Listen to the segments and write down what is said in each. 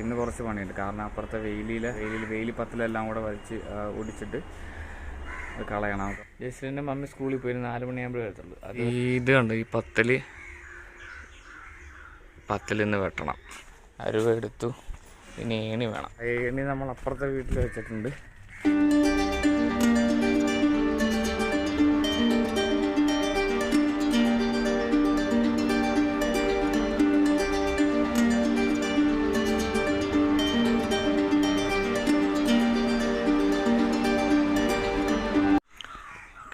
ഇന്ന് കുറച്ച് പണിയുണ്ട്. കാരണം അപ്പുറത്തെ വെയിലിൽ വെയിലിൽ വെയിലി പത്തിലെല്ലാം കൂടെ വലിച്ച് ഓടിച്ചിട്ട് ഒടിച്ചിട്ട് കളയണം. ജസ്റ്റിന്റെ മമ്മി സ്കൂളിൽ പോയി നാല് മണിയാകുമ്പോഴേ വരത്തുള്ളൂ. അത് ഇത് കണ്ട്? ഈ പത്തൽ പത്തലിന്ന് നിന്ന് വെട്ടണം അരുവെടുത്തു ഇനി ഏണി വേണം. ഏണി നമ്മൾ അപ്പുറത്തെ വീട്ടിൽ വെച്ചിട്ടുണ്ട്.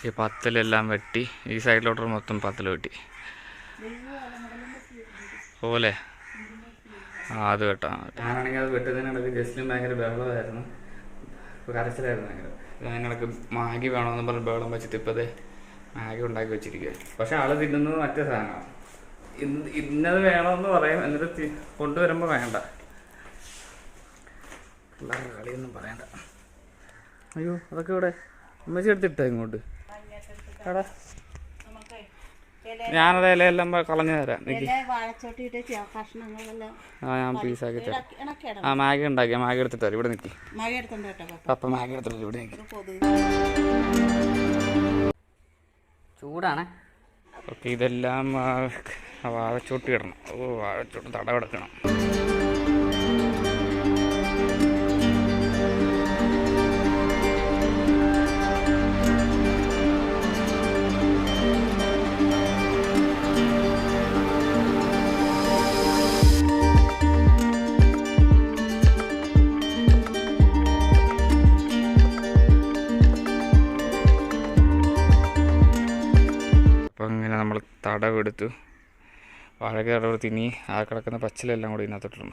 ഈ പത്തലെല്ലാം വെട്ടി ഈ സൈഡിലോട്ട് മൊത്തം പത്തൽ വെട്ടി. പോലെ ആ അത് കേട്ടോ ഞാനാണെങ്കിൽ അത് വെട്ടുന്നതിനിടയ്ക്ക് ജസ്റ്റിനും ഭയങ്കര ബഹളമായിരുന്നു. കരച്ചിലായിരുന്നു ഭയങ്കര. അതിനിടയ്ക്ക് മാഗി വേണമെന്ന് പറഞ്ഞ് ബഹളം വെച്ചിട്ട് ഇപ്പതേ മാഗി ഉണ്ടാക്കി വെച്ചിരിക്കുക പക്ഷെ ആൾ തിന്നുന്നത് മറ്റേ സാധനമാണ് ഇന്ന് ഇന്നത് വേണമെന്ന് പറയും എന്നിട്ട് കൊണ്ടുവരുമ്പോൾ വേണ്ട. പിള്ളേരുടെ കളിയൊന്നും പറയണ്ട. അയ്യോ അതൊക്കെ ഇവിടെ അമ്മച്ചി എടുത്തിട്ടോ ഇങ്ങോട്ട്? എടാ. ഞാനത് ഇലയെല്ലാം കളഞ്ഞു തരാം. ആ ഞാൻ പീസാക്കി തരാം. ആ മാഗി ഉണ്ടാക്കിയ. മാഗി എടുത്തിട്ട് വരും. ഇവിടെ നിൽക്കി പപ്പ. മാഗി എടുത്തിട്ട് ഇവിടെ നിൽക്കി ചൂടാണേ. ഓക്കെ ഇതെല്ലാം ആ, വാഴച്ചോട്ടി ഇടണം. ഓ വാഴച്ചോട്ട് തടവെടുക്കണം. അപ്പം ഇങ്ങനെ നമ്മൾ തടവെടുത്തു. വാഴയ്ക്ക് തടവെടുത്ത് ഇനി ആ കിടക്കുന്ന പച്ചിലെല്ലാം കൂടി ഇതിനകത്തോട്ടിടണം.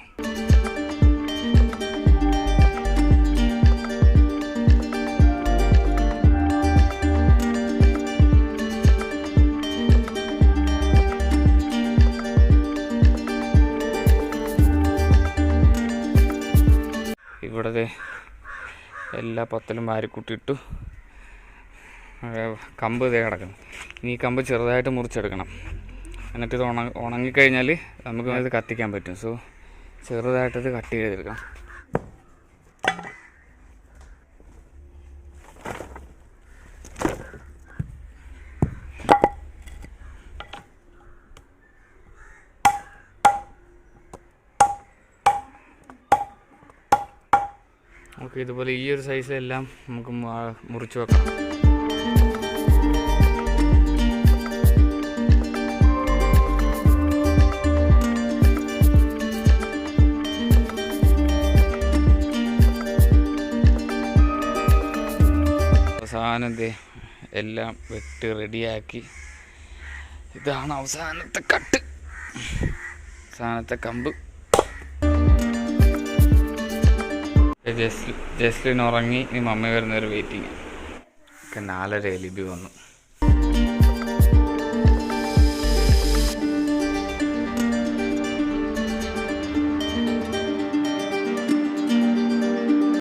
ഇവിടത്തെ എല്ലാ പത്തലും വാരിക്കൂട്ടിയിട്ടു കമ്പ് ഇതേ കിടക്കുന്നു ഇനി ഈ കമ്പ് ചെറുതായിട്ട് മുറിച്ചെടുക്കണം. എന്നിട്ട് ഇത് ഉണ ഉണങ്ങിക്കഴിഞ്ഞാൽ നമുക്ക് ഇത് കത്തിക്കാൻ പറ്റും. സോ ചെറുതായിട്ടത് കട്ട് ചെയ്തെടുക്കാം ഓക്കെ ഇതുപോലെ ഈ ഒരു സൈസിലെല്ലാം നമുക്ക് മുറിച്ച് വെക്കണം അവസാനം ദേ എല്ലാം വെട്ടി റെഡിയാക്കി. ഇതാണ് അവസാനത്തെ കട്ട്. അവസാനത്തെ കമ്പ്. ജസ്ലിൻ ഉറങ്ങി ഇനി മമ്മി വരുന്നവർ വെയിറ്റിങ് ഒക്കെ നാലര എലിബി വന്നു.